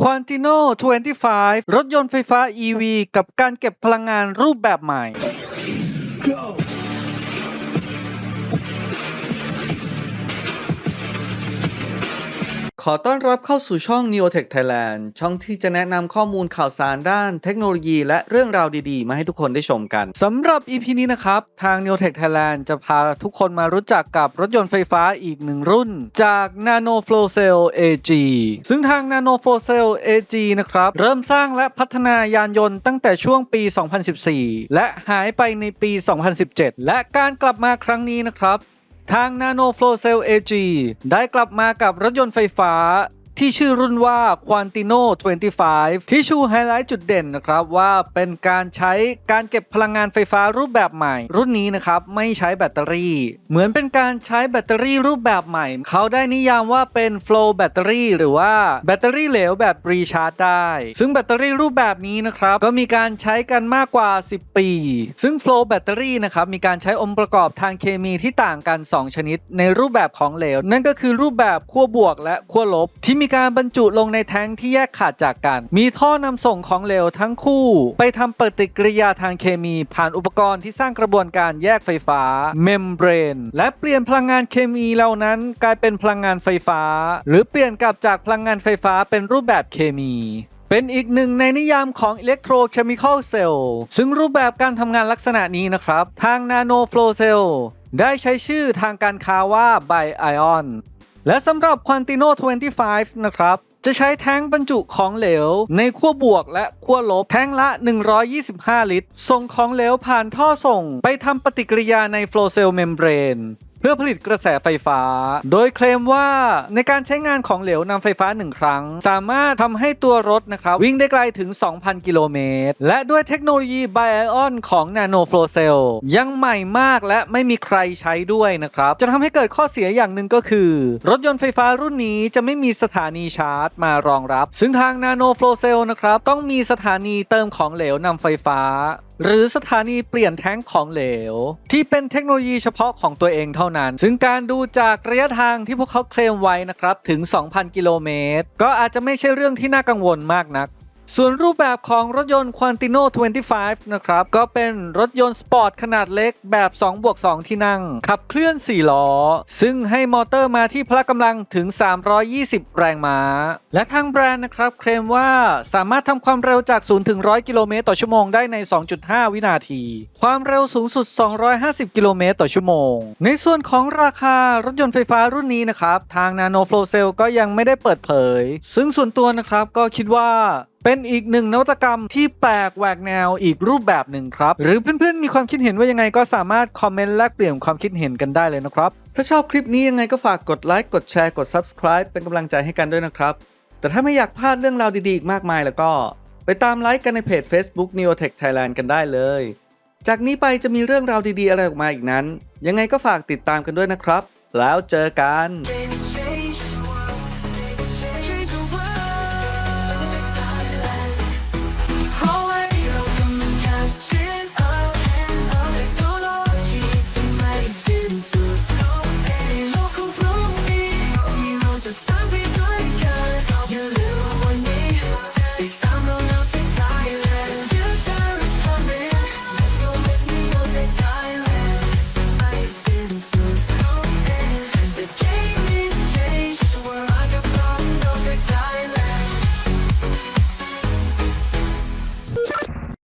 ควอนติโน25 รถยนต์ไฟฟ้า EV กับการเก็บพลังงานรูปแบบใหม่ ขอต้อนรับเข้าสู่ช่อง Neotech Thailand ช่องที่จะแนะนำข้อมูลข่าวสารด้านเทคโนโลยีและเรื่องราวดีๆ มาให้ทุกคนได้ชมกันสำหรับ EP นี้นะครับ ทาง Neotech Thailand จะพาทุกคนมารู้จักกับรถยนต์ไฟฟ้าอีกหนึ่งรุ่น จาก Nano Flow Cell AG ซึ่งทาง Nano Flow Cell AG นะครับ เริ่มสร้างและพัฒนายานยนต์ตั้งแต่ช่วงปี 2014 และหายไปในปี 2017 และการกลับมาครั้งนี้นะครับ ทาง Nano Flow Cell AG ได้กลับมากับรถยนต์ไฟฟ้า ที่ชื่อรุ่นว่า Quantino 25 ที่ชูไฮไลท์จุดเด่นนะครับว่าเป็นการใช้การเก็บพลังงานไฟฟ้ารูปแบบใหม่ รุ่นนี้นะครับไม่ใช้แบตเตอรี่ เหมือนเป็นการใช้แบตเตอรี่รูปแบบใหม่ เขาได้นิยามว่าเป็น flow แบตเตอรี่หรือว่าแบตเตอรี่เหลวแบบรีชาร์จได้ ซึ่งแบตเตอรี่รูปแบบนี้นะครับก็มีการใช้กันมากกว่า 10 ปี ซึ่ง flow แบตเตอรี่นะครับมีการใช้องค์ประกอบทางเคมีที่ต่างกัน 2 ชนิด ในรูปแบบของเหลว นั่นก็คือรูปแบบขั้วบวกและขั้วลบที่มีีการบรรจุลงในแท้งที่แยกขาดจากกัน มีท่อนำส่งของเหลวทั้งคู่ ไปทำปฏิกิริยาทางเคมีผ่านอุปกรณ์ที่สร้างกระบวนการแยกไฟฟ้าเมมเบรน และเปลี่ยนพลังงานเคมีเหล่านั้นกลายเป็นพลังงานไฟฟ้า หรือเปลี่ยนกลับจากพลังงานไฟฟ้าเป็นรูปแบบเคมีเป็นอีกหนึ่งในนิยามของ electrochemical cell ซึ่งรูปแบบการทำงานลักษณะนี้นะครับ ทาง nano flow cell ได้ใช้ชื่อทางการค้าว่า bi ion และสำหรับ Quantino 25 นะครับจะใช้แท้งบรรจุของเหลว ในขั้วบวกและขั้วลบแท้งละ 125 ลิตร ส่งของเหลวผ่านท่อส่ง ไปทำปฏิกิริยาในโฟลเซลเมมเบรน พื่อผลิตกระแสไฟฟ้า โดยเคลมว่าในการใช้งานของเหลวนำไฟฟ้า 1 ครั้ง สามารถทำให้ตัวรถนะครับวิ่งได้ไกลถึง 2,000 กิโลเมตร และด้วยเทคโนโลยี b i o n ของ Nano Flow Cell ยังใหม่มากและไม่มีใครใช้ด้วยนะครับ จะทำให้เกิดข้อเสียอย่างหนึ่งก็คือ รถยนต์ไฟฟ้ารุ่นนี้จะไม่มีสถานีชาร์จมารองรับ ซึ่งทาง Nano Flow Cell นะครับต้องมีสถานีเติมของเหลวนำไฟฟ้าหรือสถานีเปลี่ยนแท้งของเหลว ที่เป็นเทคโนโลยีเฉพาะของตัวเองเท่านั้น ซึ่งการดูจากระยะทางที่พวกเขาเคลมไว้นะครับถึง 2,000 กิโลเมตร ก็อาจจะไม่ใช่เรื่องที่น่ากังวลมากนัก ส่วนรูปแบบของรถยนต์ Quantino 25 นะครับ ก็เป็นรถยนต์สปอร์ตขนาดเล็กแบบ2บวก2ที่นั่ง ขับเคลื่อน 4 ล้อ ซึ่งให้มอเตอร์มาที่พละกำลังถึง 320 แรงม้า และทางแบรนด์นะครับ เคลมว่าสามารถทำความเร็วจาก 0 ถึง 100 กิโลเมตรต่อชั่วโมงได้ใน 2.5 วินาที ความเร็วสูงสุด 250 กิโลเมตรต่อชั่วโมง ในส่วนของราคารถยนต์ไฟฟ้ารุ่นนี้นะครับทาง Nano Flow Cell ก็ยังไม่ได้เปิดเผย ซึ่งส่วนตัวนะครับก็คิดว่า เป็นอีกหนึ่งนวัตกรรมที่แปลกแหวกแนวอีกรูปแบบหนึ่งครับ หรือเพื่อนๆ มีความคิดเห็นว่ายังไงก็สามารถคอมเมนต์แลกเปลี่ยนความคิดเห็นกันได้เลยนะครับ ถ้าชอบคลิปนี้ยังไงก็ฝากกดไลค์กดแชร์กด Subscribe เป็นกำลังใจให้กันด้วยนะครับ แต่ถ้าไม่อยากพลาดเรื่องราวดีๆอีกมากมายแล้วก็ ไปตามไลค์กันในเพจ Facebook Neotech Thailand กันได้เลย จากนี้ไปจะมีเรื่องราวดีๆอะไรออกมาอีกนั้น ยังไงก็ฝากติดตามกันด้วยนะครับ แล้วเจอกัน sun we